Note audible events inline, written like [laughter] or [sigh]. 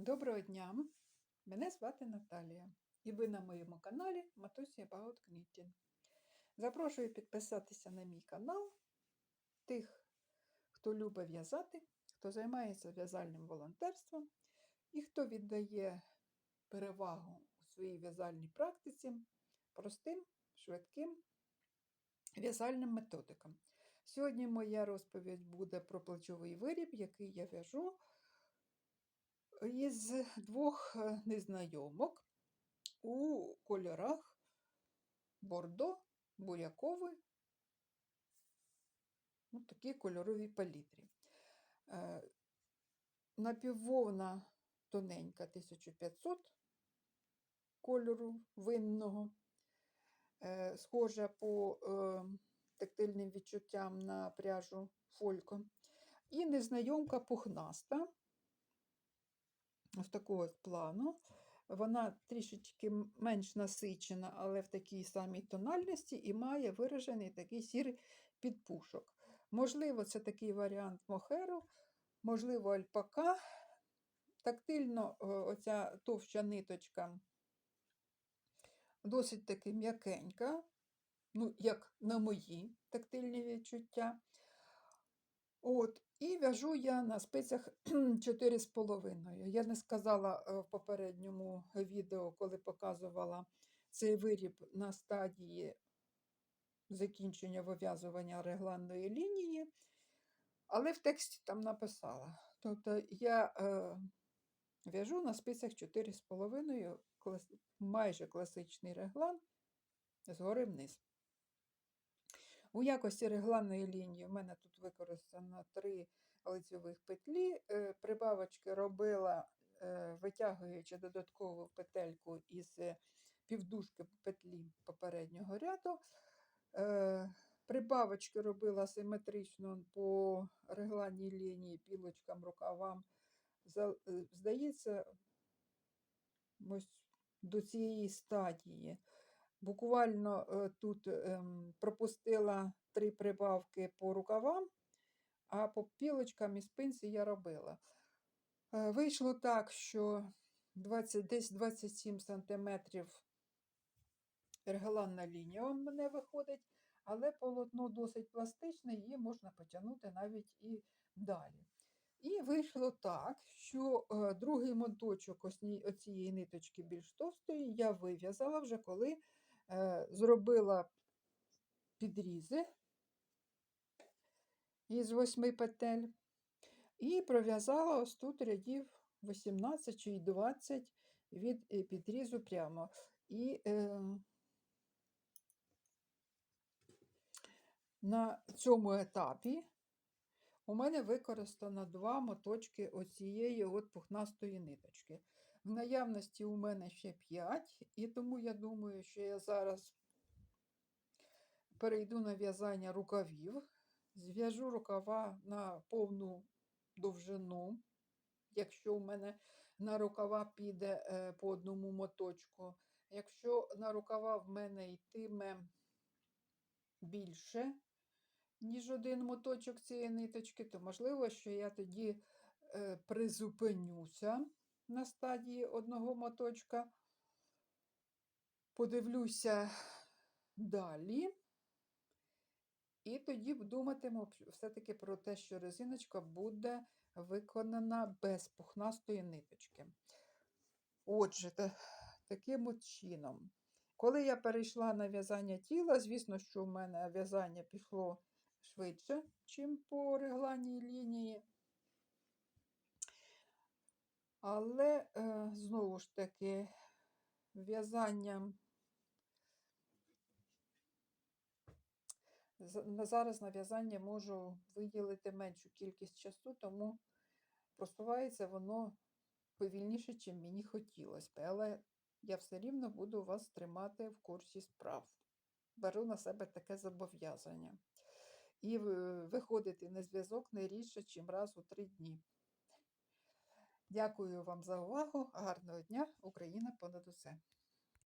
Доброго дня! Мене звати Наталія, і ви на моєму каналі Матусі About Knitting. Запрошую підписатися на мій канал тих, хто любить в'язати, хто займається в'язальним волонтерством і хто віддає перевагу у своїй в'язальній практиці простим, швидким в'язальним методикам. Сьогодні моя розповідь буде про плечовий виріб, який я в'яжу із двох е, незнайомок у кольорах бордо, буряковий, ну, такі кольорові палітрі. Е, Напіввовна тоненька 1500 кольору винного, е, схожа по тактильним відчуттям на пряжу фолько. І незнайомка пухнаста в такого плану. Вона трішечки менш насичена, але в такій самій тональності і має виражений такий сірий підпушок. Можливо, це такий варіант мохеру, можливо, альпака. Тактильно оця товща ниточка досить таки м'якенька, ну, як на мої тактильні відчуття. От, І в'яжу я на спицях [clears throat] 4,5. Я не сказала е, в попередньому відео, коли показувала цей виріб на стадії закінчення вив'язування регланної лінії, але в тексті там написала. Тобто я е, в'яжу на спицях 4,5 клас, майже класичний реглан згори вниз. У якості регланної лінії в мене тут використано три лицьових петлі. Е, прибавочки робила, е, витягуючи додаткову петельку із півдужки петлі попереднього ряду. Е, прибавочки робила симетрично по регланній лінії, пілочкам, рукавам. Здається, ось до цієї стадії. Буквально е, тут пропустила три прибавки по рукавам, а по пілочкам і спинці я робила. Е, вийшло так, що 20, десь 27 см регланна лінія у мене виходить, але полотно досить пластичне, її можна потягнути навіть і далі. І вийшло так, що е, другий моточок оцієї ниточки більш товстої я вив'язала вже коли. Е, зробила підрізи із восьми петель і пров'язала ось тут рядів 18 чи 20 від е, підрізу прямо. І е, на цьому етапі у мене використано два моточки оцієї от пухнастої ниточки. Наявності у мене ще 5, і тому я думаю, що я зараз перейду на в'язання рукавів, зв'яжу рукава на повну довжину. Якщо у мене на рукава піде е, по одному моточку, якщо на рукава в мене йтиме більше, ніж один моточок цієї ниточки, то можливо, що я тоді е, призупинюся на стадії одного моточка, подивлюся далі. І тоді думатиму все-таки про те, що резиночка буде виконана без пухнастої ниточки. Отже, таким чином. Коли я перейшла на в'язання тіла, звісно, що в мене в'язання пішло швидше, ніж по регланій лінії. Але, е, знову ж таки, в'язання зараз на в'язання можу виділити меншу кількість часу, тому просувається воно повільніше, чим мені хотілося б. Але я все рівно буду вас тримати в курсі справ. Беру на себе таке зобов'язання. І виходити на зв'язок не рідше, чим раз у три дні. Дякую вам за увагу. Гарного дня! Україна понад усе!